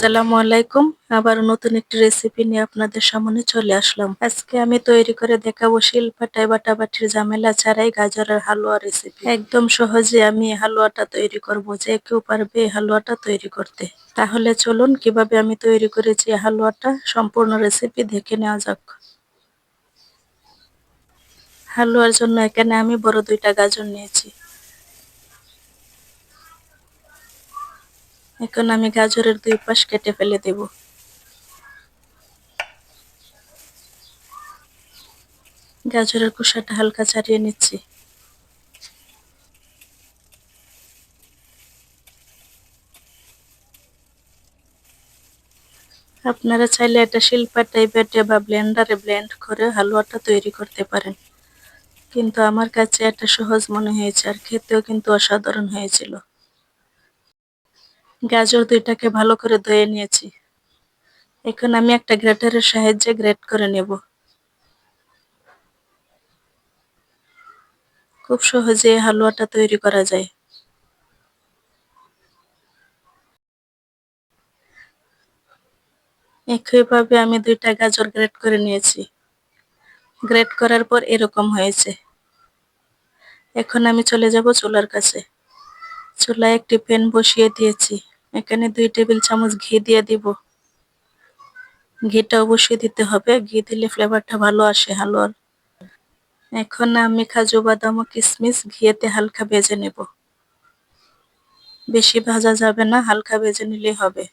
আসসালামু আলাইকুম। আবার নতুন একটি রেসিপি নিয়ে আপনাদের সামনে চলে আসলাম। আজকে আমি তৈরি করে দেখাবো শিলপাটায় বাটাবাটির ঝামেলা ছাড়াই গাজরের হালুয়া রেসিপি একদম সহজে আমি হালুয়াটা তৈরি করব, যে কেউ পারবে হালুয়াটা তৈরি করতে। তাহলে চলুন, কীভাবে আমি তৈরি করেছি হালুয়াটা, সম্পূর্ণ রেসিপি দেখে নেওয়া যাক। হালুয়ার জন্য এখানে আমি বড় দুইটা গাজর নিয়েছি। এখন আমি গাজরের দুই পাশ কেটে ফেলে দেব। গাজরের খোসাটা হালকা ছাড়িয়ে নিচ্ছি। আপনারা চাইলে এটা শিল্পাটাই বেটে বা ব্লেন্ডারে ব্লেন্ড করে হালুয়াটা তৈরি করতে পারেন। কিন্তু আমার কাছে এটা সহজ মনে হয়েছে আর খেতেও কিন্তু অসাধারণ হয়েছিল। গাজর দুইটাকে ভালো করে ধুয়ে নিয়েছি। এখন আমি একটা গ্রেটারের সাহায্যে গ্রেট করে নেব। খুব সহজে হালুয়াটা তৈরি করা যায়। একইভাবে আমি দুইটা গাজর গ্রেট করে নিয়েছি। গ্রেট করার পর এরকম হয়েছে। এখন আমি চলে যাব চুলার কাছে। চুলায় একটি প্যান বসিয়ে দিয়েছি। এখানে দুই টেবিল চামচ ঘি দিয়ে দিব। ঘিটা অবশ্যই দিতে হবে। ঘি দিলে ফ্লেভারটা ভালো আসে হালুয়ার। এখন আমি কাজু, বাদাম ও কিশমিশ ঘিয়েতে হালকা ভেজে নেব। বেশি ভাজা যাবে না, হালকা ভেজে নিলেই হবে।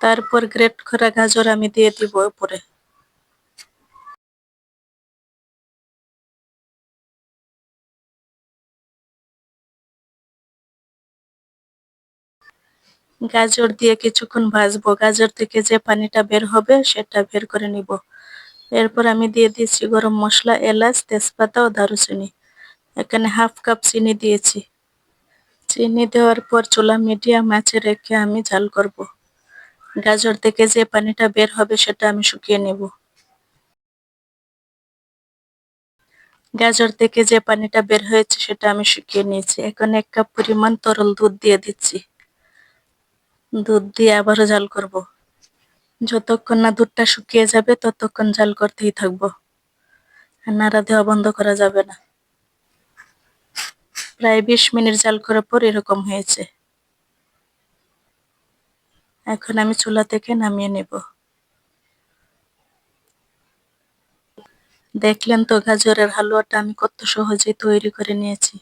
তারপর গ্রেট করা গাজর আমি দিয়ে দিব উপরে। গাজর দিয়ে কিছুক্ষণ ভাজবো। গাজর থেকে যে পানিটা বের হবে সেটা বের করে নিব। এরপর আমি দিয়ে দিয়েছি গরম মশলা, এলাচ, তেজপাতা ও দারুচিনি। এখানে হাফ কাপ চিনি দিয়েছি। চিনি দেওয়ার পর চুলা মিডিয়াম আঁচে রেখে আমি ঝাল করব। গাজর থেকে যে পানিটা বের হবে সেটা আমি শুকিয়ে নেব। গাজর থেকে যে পানিটা বের হয়েছে সেটা আমি শুকিয়ে নিয়েছি। এখন এক কাপ পরিমাণ তরল দুধ দিয়ে দিচ্ছি। দুধ দিয়ে আবারও জাল করব। যতক্ষণ না দুধটা শুকিয়ে যাবে, ততক্ষণ জাল করতেই থাকব। নাড়া দেওয়া বন্ধ করা যাবে না। প্রায় বিশ মিনিট জাল করার পর এরকম হয়েছে। এখন আমি চুলা থেকে নামিয়ে নেব। দেখলেন তো গাজরের হালুয়াটা আমি কত সহজে তৈরি করে নিয়েছি।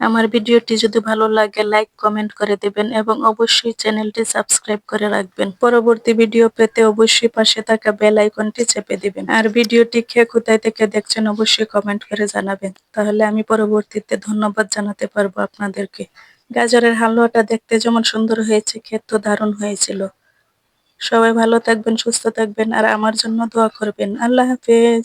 আমার ভিডিওটি যদি ভালো লাগে লাইক কমেন্ট করে দেবেন এবং অবশ্যই চ্যানেলটি সাবস্ক্রাইব করে রাখবেন। পরবর্তী ভিডিও পেতে অবশ্যই পাশে থাকা বেল আইকনটি চেপে দিবেন। আর ভিডিওটি খেয়ে কোথায় থেকে দেখছেন অবশ্যই কমেন্ট করে জানাবেন। তাহলে আমি পরবর্তীতে ধন্যবাদ জানাতে পারব আপনাদেরকে। গাজরের হালুয়াটা দেখতে যেমন সুন্দর হয়েছে খেতে দারুণ হয়েছিল। সবাই ভালো থাকবেন, সুস্থ থাকবেন, আর আমার জন্য দোয়া করবেন। আল্লাহ হাফেজ।